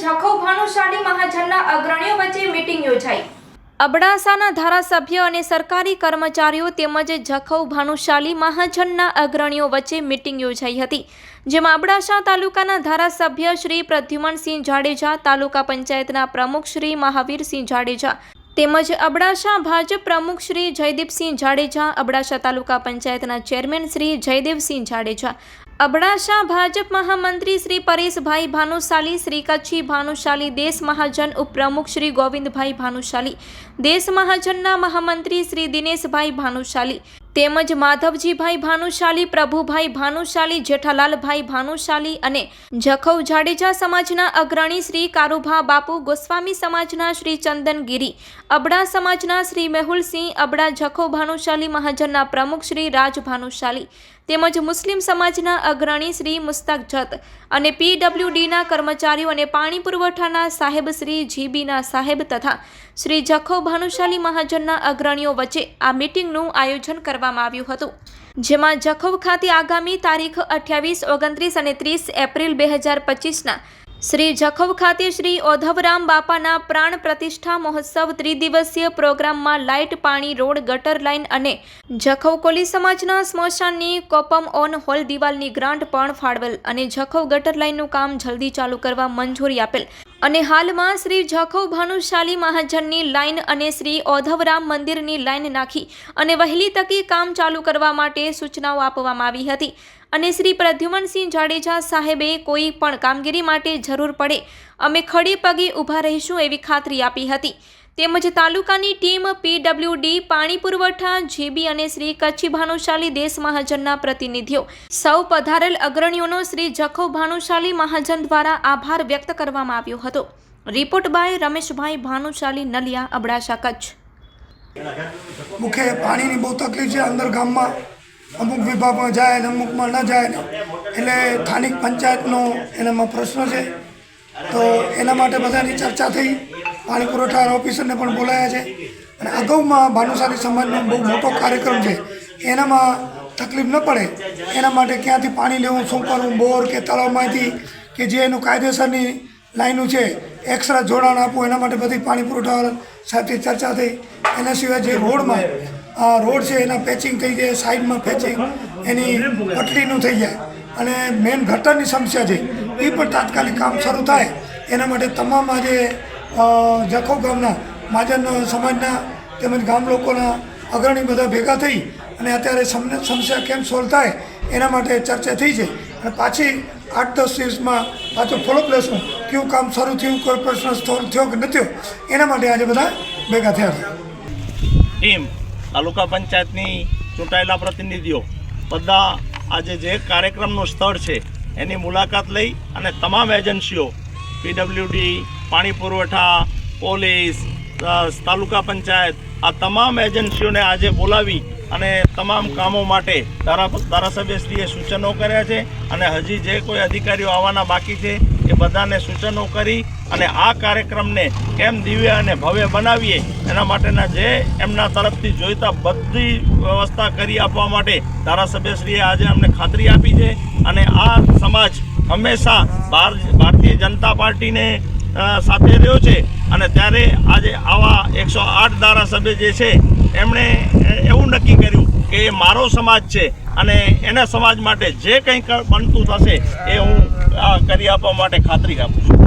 જખૌ ભાનુશાળી મહાજનના અગ્રણીઓ વચ્ચે મીટિંગ યોજાઈ. અબડાસાના ધારાસભ્ય અને સરકારી કર્મચારીઓ તેમજ જખૌ ભાનુશાલી મહાજનના અગ્રણીઓ વચ્ચે મીટિંગ યોજાઈ હતી, જેમાં અબડાસા તાલુકાના ધારાસભ્ય શ્રી પ્રદ્યુમનસિંહ જાડેજા, તાલુકા પંચાયતના પ્રમુખ શ્રી મહાવીરસિંહ જાડેજા તેમજ અબડાસા ભાજપ પ્રમુખ શ્રી જયદીપસિંહ જાડેજા, અબડાસા તાલુકા પંચાયતના ચેરમેન શ્રી જયદેવસિંહ જાડેજા અબડાસા ભાજપ મહામંત્રી શ્રી પરેશભાઈ ભાનુશાલી, શ્રી કચ્છી ભાનુશાલી, દેશ મહાજન ઉપપ્રમુખ શ્રી ગોવિંદભાઈ ભાનુશાલી, દેશ મહાજનના મહામંત્રી શ્રી દિનેશભાઈ ભાનુશાલી, તેમજ માધવજીભાઈ ભાનુશાલી, પ્રભુભાઈ ભાનુશાલી, જેઠાલાલભાઈ ભાનુશાલી અને જખૌ જાડેજા સમાજના અગ્રણી શ્રી કારુભા બાપુ, ગોસ્વામી સમાજના શ્રી ચંદન ગીરી અબડા સમાજના શ્રી મેહુલસિંહ, અબડા જખૌ ભાનુશાલી મહાજનના પ્રમુખ શ્રી રાજ ભાનુશાલી તેમજ મુસ્લિમ સમાજના અગ્રણી શ્રી મુસ્તાક જત અને પીડબ્લ્યુડીના કર્મચારીઓ અને પાણી પુરવઠાના સાહેબ શ્રી જીબીના સાહેબ તથા શ્રી જખૌ ભાનુશાલી મહાજનના અગ્રણીઓ વચ્ચે આ મિટિંગનું આયોજન કરવામાં આવ્યું હતું. જેમાં જખૌ ખાતે આગામી તારીખ અઠ્યાવીસ, ઓગણત્રીસ અને ત્રીસ એપ્રિલ બે હજાર પચીસના શ્રી જખૌ ખાતે શ્રી ઓધવરામ બાપાના પ્રાણ પ્રતિષ્ઠા મહોત્સવ ત્રિદિવસીય પ્રોગ્રામમાં લાઇટ, પાણી, રોડ, ગટર લાઇન અને જખૌ કોલી સમાજના સ્મશાનની કોપમ ઓન હોલ દિવાલની ગ્રાન્ટ પણ ફાળવેલ અને જખૌ ગટર લાઇનનું કામ જલ્દી ચાલુ કરવા મંજૂરી આપેલ. અને હાલમાં શ્રી જખૌ ભાનુશાલી મહાજનની લાઇન અને શ્રી ઓધવરામ મંદિરની લાઇન નાખી અને વહેલી તકી કામ ચાલુ કરવા માટે સૂચનાઓ આપવામાં આવી હતી. અને શ્રી પ્રદ્યુમનસિંહ જાડેજા સાહેબે કોઈ પણ કામગીરી માટે જરૂર પડે, અમે ખડે પગે ઊભા રહીશું એવી ખાતરી આપી હતી. તેમજ તાલુકાની ટીમ પીડબ્લ્યુડી, પાણી પુરવઠા, જીબી અને શ્રી કચ્છી ભાનુશાલી દેશ મહાજનના પ્રતિનિધિઓ, સૌ પધારેલ અગ્રણીઓનો શ્રી જખૌ ભાનુશાલી મહાજન દ્વારા આભાર વ્યક્ત કરવામાં આવ્યો હતો. Report by Rameshbhai Bhanushali Naliya, Abdasa Kutch. મુખ્ય પાણીની બહુ તકલીફ છે અંદર ગામમાં. અમુક વિભાગમાં જાય ને અમુકમાં ન જાય એટલે સ્થાનિક પંચાયતનો એનામાં પ્રશ્ન છે. તો એના માટે બધાની ચર્ચા થઈ. પાણી પુરવઠા ઓફિસરને પણ બોલાયા છે. અને અગાઉમાં ભાનુશાલી સમાજનો બહુ મોટો કાર્યક્રમ છે. એનામાં તકલીફ ન પડે. એના માટે ક્યાંથી પાણી લેવું, શું કરવું, બોર કે તળાવમાંથી કે જે એનું કાયદેસરની લાઈનું છે એક્સ્ટ્રા જોડાણ આપવું, એના માટે બધી પાણી પુરવઠા સાથે ચર્ચા થઈ. એના સિવાય જે રોડમાં રોડ છે, એના પેચિંગ થઈ જાય સાઈડમાં પેચિંગ એની પટલીનું થઈ જાય. અને મેન ગટરની સમસ્યા છે, એ પણ તાત્કાલિક કામ શરૂ થાય. એના માટે તમામ આજે જખો ગામના મહાજન સમાજના તેમજ ગામ લોકોના અગ્રણી બધા ભેગા થઈ અને અત્યારે સમ- સમસ્યા કેમ સોલ્વ થાય, એના માટે ચર્ચા થઈ છે. અને પાછી આઠ દસ દિવસમાં પાછો ફોલોઅપ લેશું કયું કામ શરૂ થયું, કોઈ પ્રશ્ન સોલ્વ થયો કે ન થયો, એના માટે આજે બધા ભેગા થયા ટીમ તાલુકા પંચાયતની ચૂંટાયેલા પ્રતિનિધિઓ બધા આજે જે કાર્યક્રમનું સ્થળ છે, એની મુલાકાત લઈ અને તમામ એજન્સીઓ, પીડબ્લ્યુડી, પાણી પુરવઠા, પોલીસ તાલુકા પંચાયત, આ તમામ એજન્સીઓને આજે બોલાવી અને તમામ કામો માટે ધારાસભ્યશ્રીએ સૂચનો કર્યા છે અને હજી જે કોઈ અધિકારીઓ આવવાના બાકી છે, એ બધાને સૂચનો કરી અને આ કાર્યક્રમને કેમ દિવ્ય અને ભવ્ય બનાવીએ, એના માટેના જે એમના તરફથી જોઈતા બધી વ્યવસ્થા કરી આપવા માટે ધારાસભ્યશ્રીએ આજે અમને ખાતરી આપી છે. અને આ સમાજ હંમેશા ભાર ભારતીય જનતા પાર્ટીને સાથે રહ્યો છે. અને ત્યારે આજે આવા એકસો આઠ ધારાસભ્ય જે છે, એમણે એવું નક્કી કર્યું કે એ મારો સમાજ છે અને એના સમાજ માટે જે કંઈ બનતું થશે એ હું કરી આપવા માટે ખાતરી આપું છું.